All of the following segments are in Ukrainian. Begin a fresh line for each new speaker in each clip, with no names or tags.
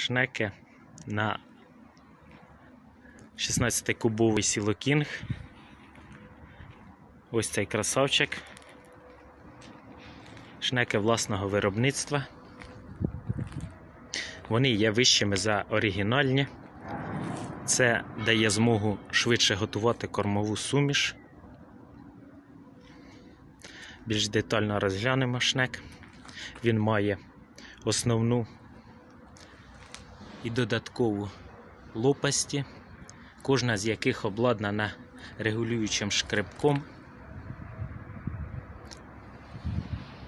шнеки на 16-кубовий сілокінг. Ось цей красавчик. Шнеки власного виробництва. Вони є вищими за оригінальні. Це дає змогу швидше готувати кормову суміш. Більш детально розглянемо шнек. Він має основну і додаткову лопасті, кожна з яких обладнана регулюючим шкребком.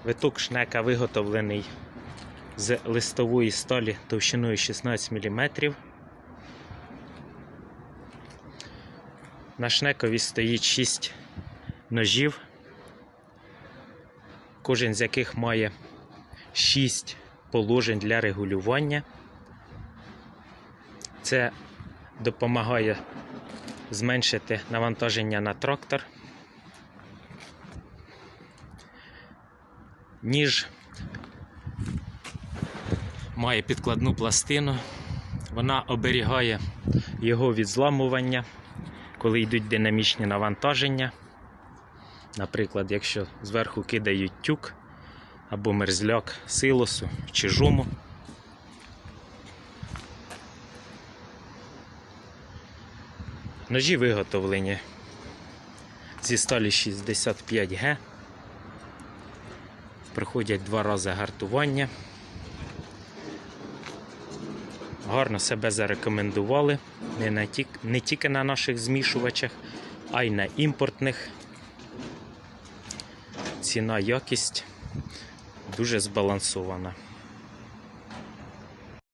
Виток шнека виготовлений з листової сталі товщиною 16 мм. На шнекові стоїть 6 ножів, кожен з яких має 6 положень для регулювання. Це допомагає зменшити навантаження на трактор. Ніж має підкладну пластину, вона оберігає його від зламування, коли йдуть динамічні навантаження. Наприклад, якщо зверху кидають тюк або мерзляк силосу чи жуму. Ножі виготовлені зі сталі 65Г. Проходять два рази гартування. Гарно себе зарекомендували не, на ті, не тільки на наших змішувачах, а й на імпортних. Ціна, якість дуже збалансована.